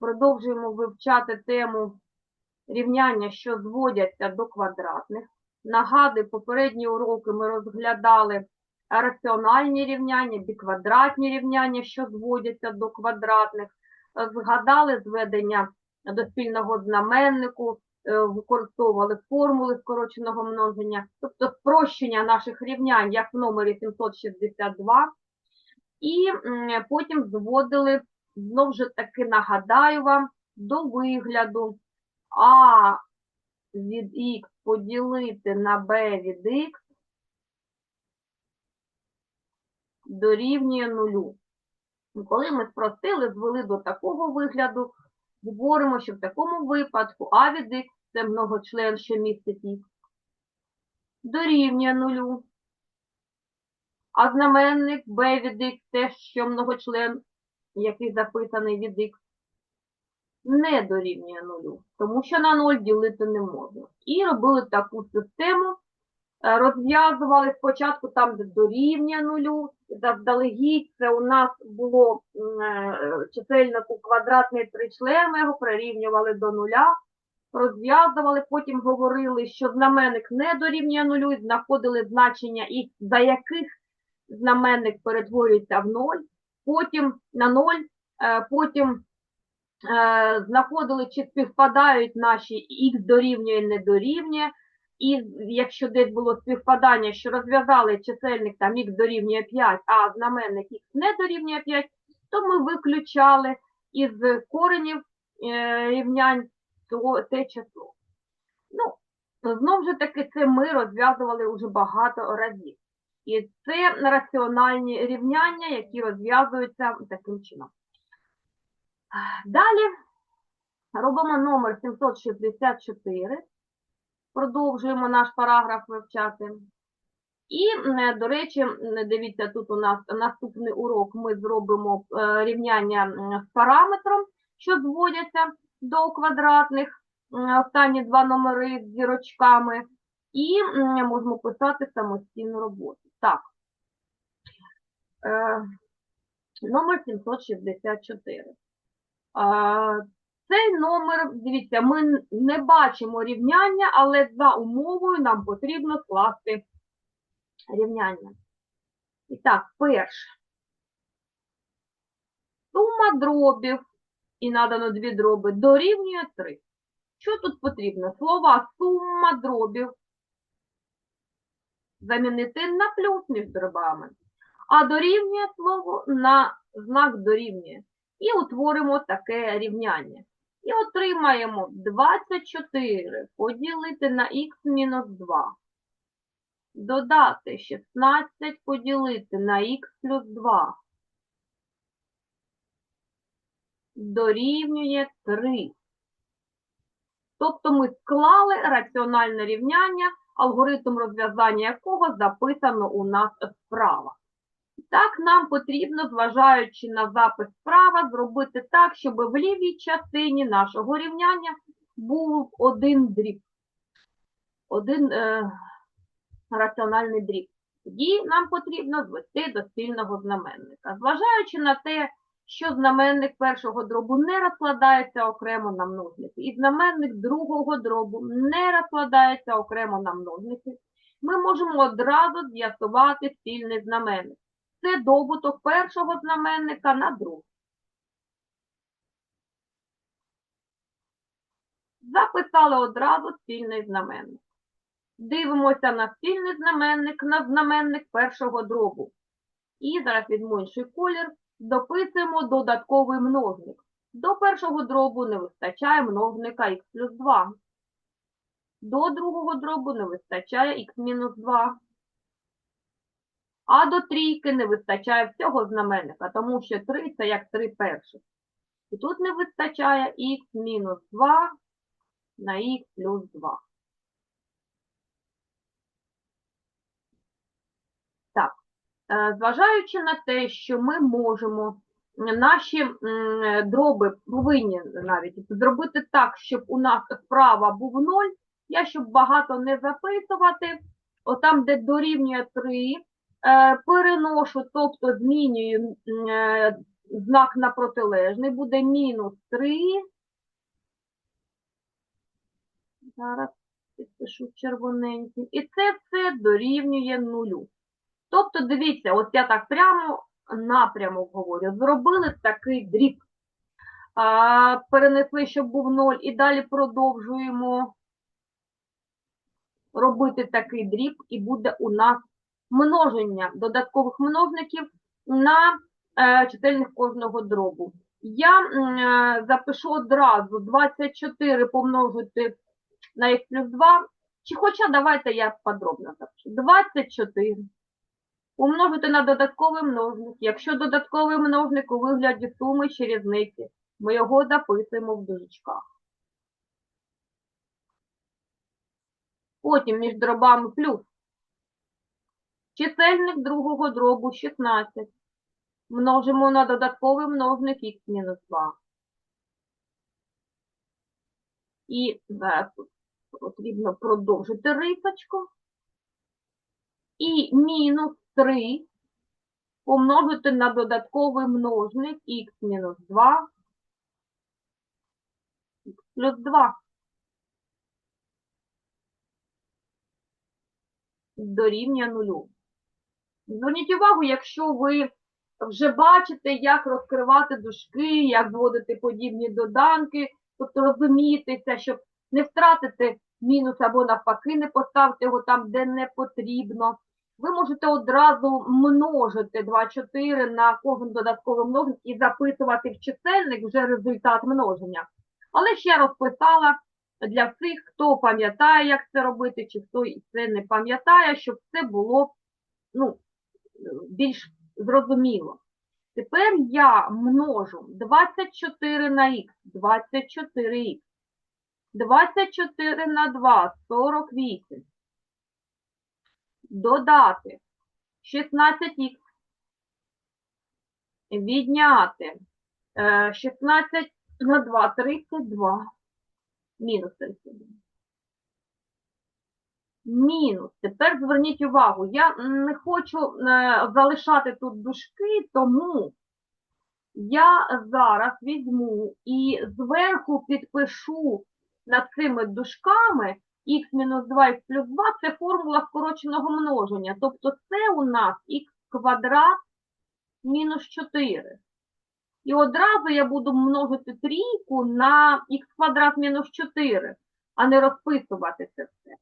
Продовжуємо вивчати тему рівняння, що зводяться до квадратних. Нагадую, попередні уроки ми розглядали раціональні рівняння, біквадратні рівняння, що зводяться до квадратних. Згадали зведення до спільного знаменнику, е, використовували формули скороченого множення, тобто спрощення наших рівнянь, як в номері 762. І потім зводили, знову ж таки нагадаю вам, до вигляду А від х поділити на b від х дорівнює нулю. Коли ми спростили, звели до такого вигляду, говоримо, що в такому випадку А від х це многочлен, що містить х, дорівнює нулю. А знаменник b від х теж, що многочлен, який записаний від х, не дорівнює нулю, тому що на 0 ділити не можна. І робили таку систему, е, розв'язували спочатку там, де дорівнює нулю, заздалегідь це у нас було е, чисельнику квадратний тричлен, ми його прирівнювали до нуля, розв'язували, потім говорили, що знаменник не дорівнює нулю, і знаходили значення, і за яких знаменник перетворюється в 0, потім на 0, е, потім е, знаходили, чи співпадають наші х дорівнює, не дорівнює. І якщо десь було співпадання, що розв'язали чисельник там х дорівнює 5, а знаменник х не дорівнює 5, то ми виключали із коренів е, рівнянь те число. Ну, знову ж таки, це ми розв'язували вже багато разів. І це раціональні рівняння, які розв'язуються таким чином. Далі робимо номер 764. Продовжуємо наш параграф вивчати. І, до речі, дивіться, тут у нас наступний урок ми зробимо е, рівняння з параметром, що зводяться до квадратних, останні два номери з зірочками, і можемо писати самостійну роботу. Так. Е, Номер 764. А, Цей номер, дивіться, ми не бачимо рівняння, але за умовою нам потрібно скласти рівняння. І так, перше. Сума дробів, і надано дві дроби, дорівнює 3. Що тут потрібно? Слова сума дробів замінити на плюс між дробами, а дорівнює слово на знак дорівнює. І утворимо таке рівняння. І отримаємо 24 поділити на х мінус 2. Додати 16 поділити на х плюс 2. Дорівнює 3. Тобто ми склали раціональне рівняння, алгоритм розв'язання якого записано у нас справа. Так, нам потрібно, зважаючи на запис справа, зробити так, щоб в лівій частині нашого рівняння був один дріб, один е, раціональний дріб. Тоді нам потрібно звести до спільного знаменника. Зважаючи на те, що знаменник першого дробу не розкладається окремо на множники, і знаменник другого дробу не розкладається окремо на множники, ми можемо одразу з'ясувати спільний знаменник це добуток першого знаменника на другий. Записали одразу спільний знаменник. Дивимося на спільний знаменник, на знаменник першого дробу. І зараз візьму колір, дописуємо додатковий множник. До першого дробу не вистачає множника х плюс 2. До другого дробу не вистачає х мінус 2. А до трійки не вистачає всього знаменника, тому що 3 це як 3 перших. І тут не вистачає х мінус 2 на х плюс 2. Так, е, зважаючи на те, що ми можемо наші дроби повинні навіть зробити так, щоб у нас справа був 0, я щоб багато не записувати, отам, де дорівнює 3, е, переношу, тобто змінюю е, знак на протилежний, буде мінус 3. Зараз підпишу червоненьким. І це все дорівнює нулю. Тобто, дивіться, от я так прямо напрямок говорю. Зробили такий дріб. Перенесли, щоб був 0, і далі продовжуємо робити такий дріб, і буде у нас множення додаткових множників на е, чисельник кожного дробу. Я е, запишу одразу 24 помножити на х плюс 2, чи хоча давайте я подробно запишу. 24 умножити на додатковий множник. Якщо додатковий множник у вигляді суми чи різниці, ми його записуємо в дужечках. Потім між дробами плюс. Чисельник другого дробу 16. Множимо на додатковий множник х мінус 2. І зараз потрібно продовжити рисочку. І мінус 3 помножити на додатковий множник х мінус 2 х плюс 2. Дорівнює нулю. Зверніть увагу, якщо ви вже бачите, як розкривати дужки, як зводити подібні доданки, тобто розумієтеся, щоб не втратити мінус або навпаки не поставити його там, де не потрібно. Ви можете одразу множити 2,4 на кожен додатковий множник і записувати в чисельник вже результат множення. Але ще розписала для всіх, хто пам'ятає, як це робити, чи хто це не пам'ятає, щоб це було ну, більш зрозуміло. Тепер я множу 24 на х, 24х. 24 на 2, 48. Додати 16х. Відняти е, 16 на 2, 32. Мінус 32. Мінус. Тепер зверніть увагу, я не хочу е, залишати тут дужки, тому я зараз візьму і зверху підпишу над цими дужками х-2 х плюс 2 – це формула скороченого множення. Тобто це у нас х квадрат мінус 4. І одразу я буду множити трійку на х квадрат мінус 4, а не розписувати це все.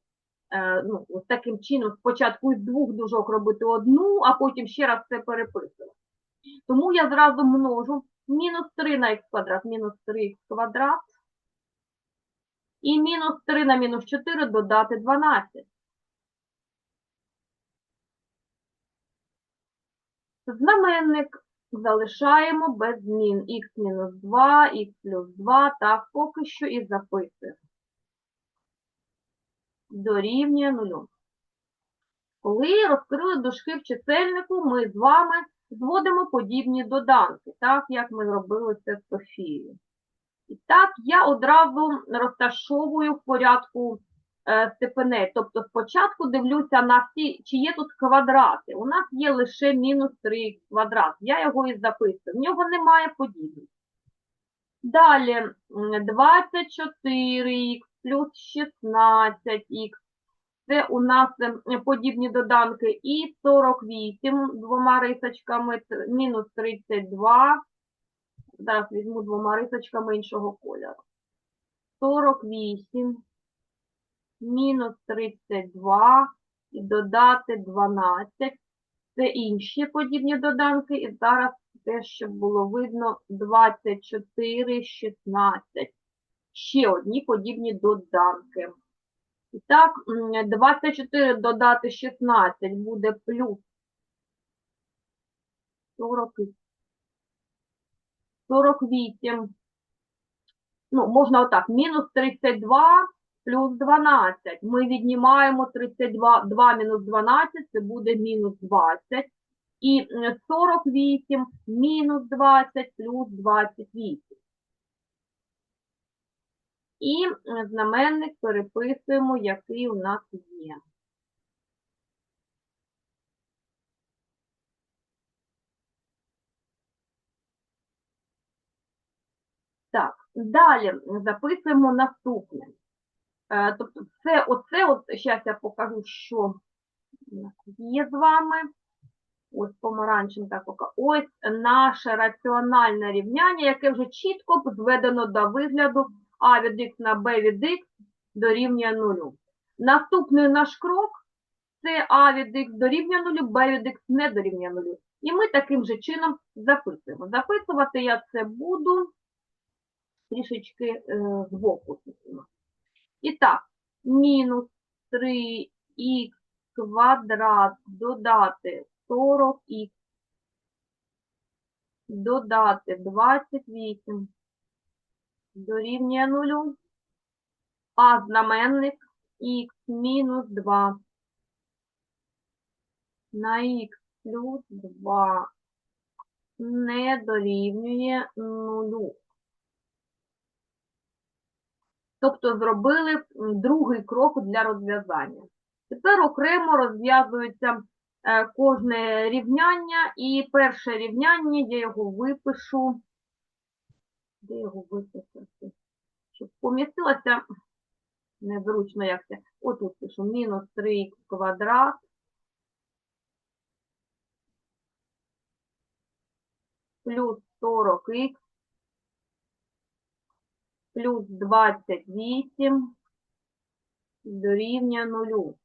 Е, ну, ось таким чином спочатку із двох дужок робити одну, а потім ще раз це переписувати. Тому я зразу множу мінус 3 на х квадрат, мінус 3х квадрат. І мінус 3 на мінус 4 додати 12. Знаменник залишаємо без змін. х мінус 2, х плюс 2, так, поки що і записуємо. Дорівнює нулю. Коли розкрили дужки в чисельнику, ми з вами зводимо подібні доданки, так, як ми робили це з Софією. І так, я одразу розташовую в порядку е, степеней. Тобто спочатку дивлюся на всі, чи є тут квадрати. У нас є лише мінус 3 квадрат. Я його і записую. В нього немає подібних. Далі 24х плюс 16х. Це у нас е, подібні доданки. І 48 двома рисочками, мінус 32. Зараз візьму двома рисочками іншого кольору. 48 мінус 32 і додати 12. Це інші подібні доданки. І зараз те, щоб було видно, 24, 16. Ще одні подібні доданки. І так, 24 додати 16 буде плюс 40 48. Ну, можна отак, мінус 32 плюс 12. Ми віднімаємо 32, 2 мінус 12, це буде мінус 20. І 48 мінус 20 плюс 28. І знаменник переписуємо, який у нас є. Так, далі записуємо наступне. Е, Тобто, це оце, от зараз я покажу, що є з вами. Ось помаранчем так. Ось наше раціональне рівняння, яке вже чітко зведено до вигляду а від х на b від х дорівнює нулю. Наступний наш крок це а від х дорівнює нулю, b від х не дорівнює нулю. І ми таким же чином записуємо. Записувати я це буду трішечки е, збоку. І так, мінус 3х квадрат додати 40х, додати 28 дорівнює нулю, а знаменник х мінус 2 на х плюс 2 не дорівнює нулю. Тобто зробили другий крок для розв'язання. Тепер окремо розв'язується е, кожне рівняння, і перше рівняння я його випишу. Де його виписати? Щоб помістилося незручно як це. Отут пишу мінус 3х квадрат. Плюс 40х плюс 28 дорівнює нулю.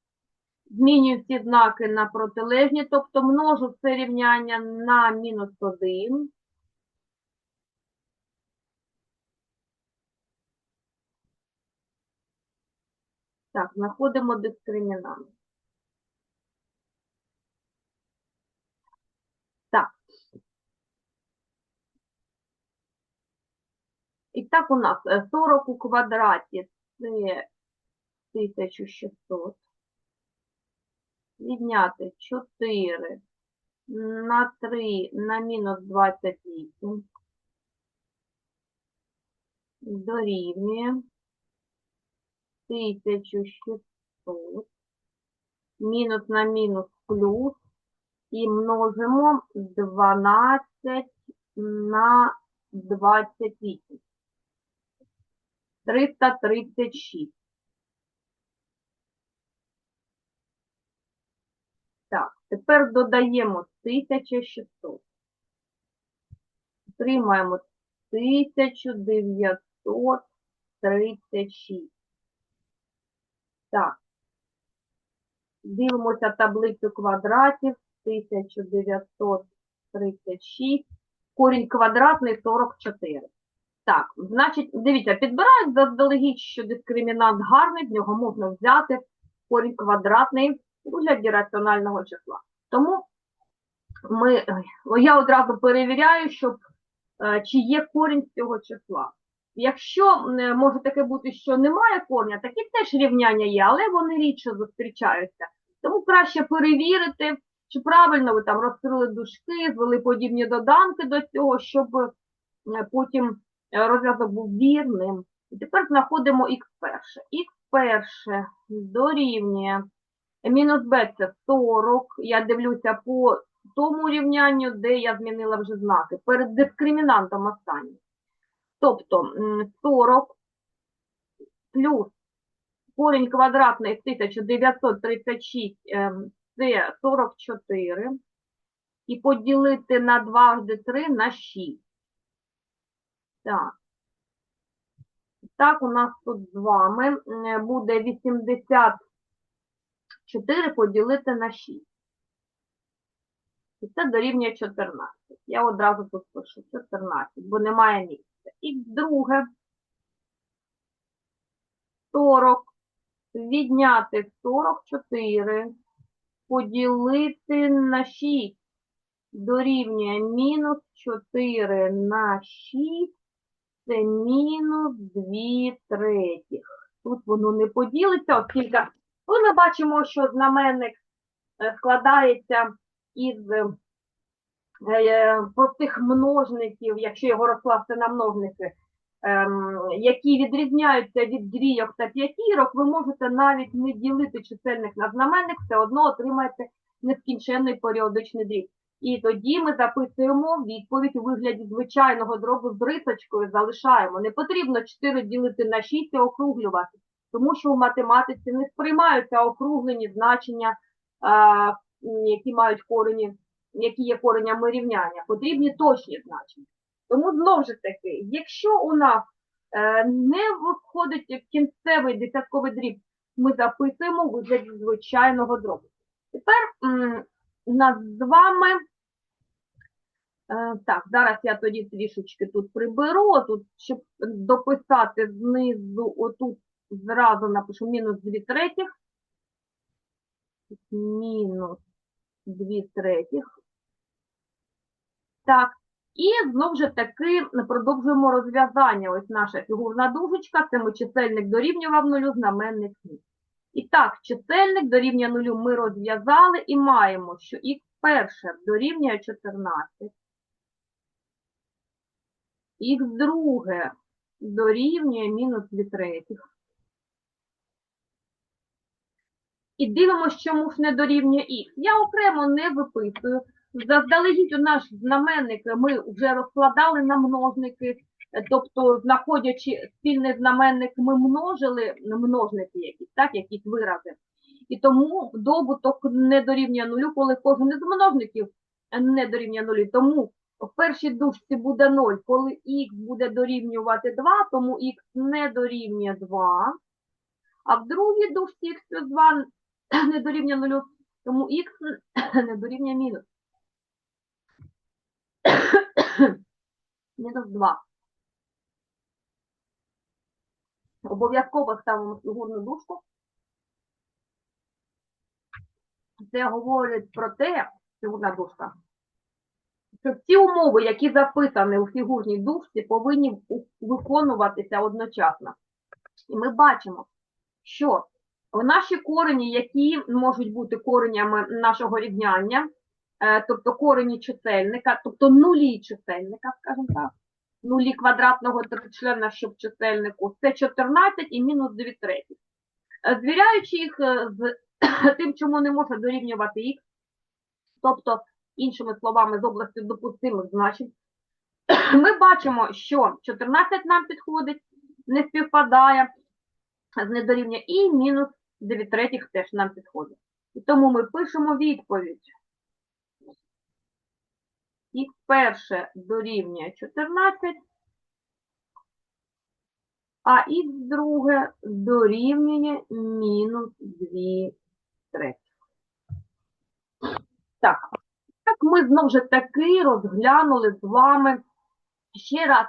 Змінюю всі знаки на протилежні, тобто множу це рівняння на мінус 1. Так, знаходимо дискримінант. Так. І так у нас е, 40 у квадраті це 1600. Відняти 4 на 3 на мінус 28 дорівнює 1600 мінус на мінус плюс і множимо 12 на 28. 336. Так, тепер додаємо 1600. Отримаємо 1936. Так. Дивимося таблицю квадратів. 1936. Корінь квадратний 44. Так, значить, дивіться, підбирають заздалегідь, що дискримінант гарний, з нього можна взяти корінь квадратний у вигляді раціонального числа. Тому ми, я одразу перевіряю, щоб, е, чи є корінь з цього числа. Якщо може таке бути, що немає корня, такі теж рівняння є, але вони рідше зустрічаються. Тому краще перевірити, чи правильно ви там розкрили дужки, звели подібні доданки до цього, щоб потім розв'язок був вірним. І тепер знаходимо х перше. Х перше дорівнює мінус b це 40. Я дивлюся по тому рівнянню, де я змінила вже знаки, перед дискримінантом останнім. Тобто 40 плюс корінь квадратний з 1936 ем, це 44. І поділити на 2 д 3 на 6. Так. Так, у нас тут з вами буде 84 поділити на 6. І це дорівнює 14. Я одразу тут пишу 14, бо немає місця. І друге 40 відняти 44 поділити на 6 дорівнює мінус 4 на 6, це мінус 2 третіх. Тут воно не поділиться, оскільки ну, ми бачимо, що знаменник е, складається із е, е, простих множників, якщо його розкласти на множники, ем, які відрізняються від двійок та п'ятірок, ви можете навіть не ділити чисельник на знаменник, все одно отримаєте нескінченний періодичний дріб. І тоді ми записуємо відповідь у вигляді звичайного дробу з рисочкою, залишаємо. Не потрібно 4 ділити на 6 і округлювати, тому що в математиці не сприймаються округлені значення, які мають корені, які є коренями рівняння. Потрібні точні значення. Тому знову ж таки, якщо у нас е, не виходить кінцевий десятковий дріб, ми записуємо у вигляді звичайного дробу. Тепер у нас з вами. Е, Так, зараз я тоді трішечки тут приберу, тут, щоб дописати знизу, отут зразу напишу мінус 2 третіх. Мінус 2 третіх. Так, і знову ж таки продовжуємо розв'язання. Ось наша фігурна дужечка, це ми чисельник дорівнював нулю, знаменник ні. І так, чисельник дорівнює нулю ми розв'язали і маємо, що х перше дорівнює 14. Х друге дорівнює мінус 2 третіх. І дивимося, чому ж не дорівнює х. Я окремо не виписую. Заздалегідь у наш знаменник ми вже розкладали на множники, тобто, знаходячи спільний знаменник, ми множили множники якісь, так, якісь вирази. І тому добуток не дорівнює нулю, коли кожен із множників не дорівнює нулю. Тому в першій дужці буде 0, коли х буде дорівнювати 2, тому х не дорівнює 2. А в другій дужці х плюс 2 не дорівнює 0, тому х не дорівнює мінус. Мінус 2. Обов'язково ставимо фігурну дужку. Це говорить про те, фігурна дужка, що ці умови, які записані у фігурній дужці, повинні виконуватися одночасно. І ми бачимо, що наші корені, які можуть бути коренями нашого рівняння, е, тобто корені чисельника, тобто нулі чисельника, скажімо так, нулі квадратного тричлена, що в чисельнику, це 14 і мінус 2 треті. Е, Звіряючи їх е, з тим, чому не може дорівнювати х, тобто, іншими словами, з області допустимих значень, ми бачимо, що 14 нам підходить, не співпадає з недорівнює, і мінус 9 третіх теж нам підходить. І тому ми пишемо відповідь. Х перше дорівнює 14, а х друге дорівнює мінус 2 треті. Так, так ми знову ж таки розглянули з вами ще раз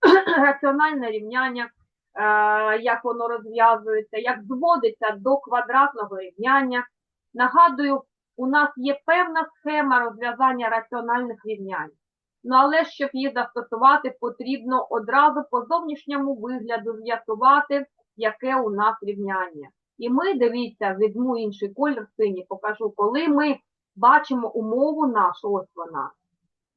раціональне рівняння, е, як воно розв'язується, як зводиться до квадратного рівняння. Нагадую, у нас є певна схема розв'язання раціональних рівнянь. Ну, але щоб її застосувати, потрібно одразу по зовнішньому вигляду з'ясувати, яке у нас рівняння. І ми, дивіться, візьму інший колір синій, покажу, коли ми бачимо умову нашу, ось вона.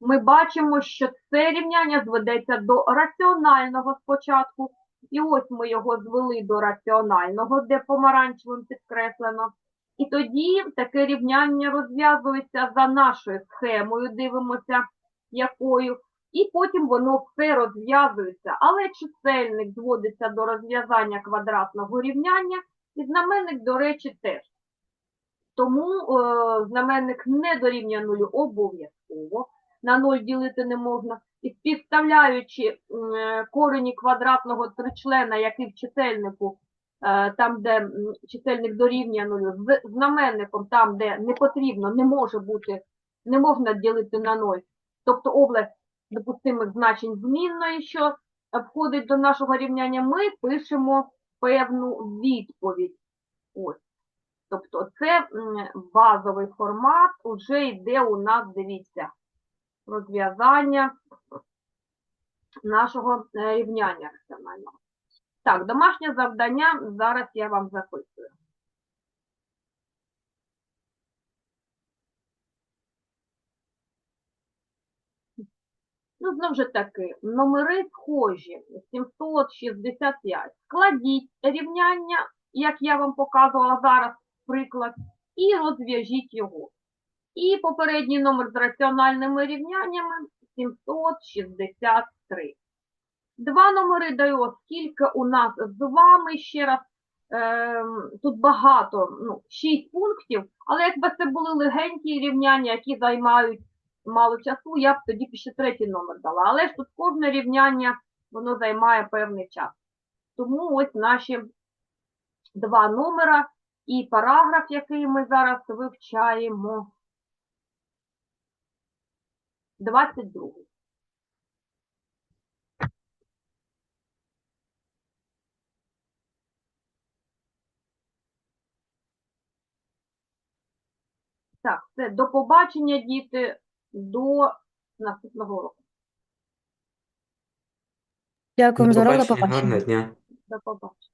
Ми бачимо, що це рівняння зведеться до раціонального спочатку. І ось ми його звели до раціонального, де помаранчевим підкреслено. І тоді таке рівняння розв'язується за нашою схемою, дивимося, якою. І потім воно все розв'язується. Але чисельник зводиться до розв'язання квадратного рівняння, і знаменник, до речі, теж. Тому е, знаменник не дорівнює нулю обов'язково. На 0 ділити не можна. І співставляючи е, корені квадратного тричлена, який в чисельнику, там, де чисельник дорівнює нулю, з знаменником, там, де не потрібно, не може бути, не можна ділити на 0. Тобто область допустимих значень змінної, що входить до нашого рівняння, ми пишемо певну відповідь. Ось. Тобто це базовий формат, уже йде у нас, дивіться, розв'язання нашого е, рівняння. Так, домашнє завдання зараз я вам записую. Ну, знову ж таки, номери схожі 765. Складіть рівняння, як я вам показувала зараз приклад, і розв'яжіть його. І попередній номер з раціональними рівняннями 763. Два номери даю, оскільки у нас з вами ще раз ем, тут багато, ну, 6 пунктів, але якби це були легенькі рівняння, які займають мало часу, я б тоді ще третій номер дала. Але ж тут кожне рівняння, воно займає певний час. Тому ось наші два номера і параграф, який ми зараз вивчаємо. 22. Так, все, до побачення, діти, до наступного року. Дякуємо До за урок, до побачення, побачення. гарного дня. До побачення.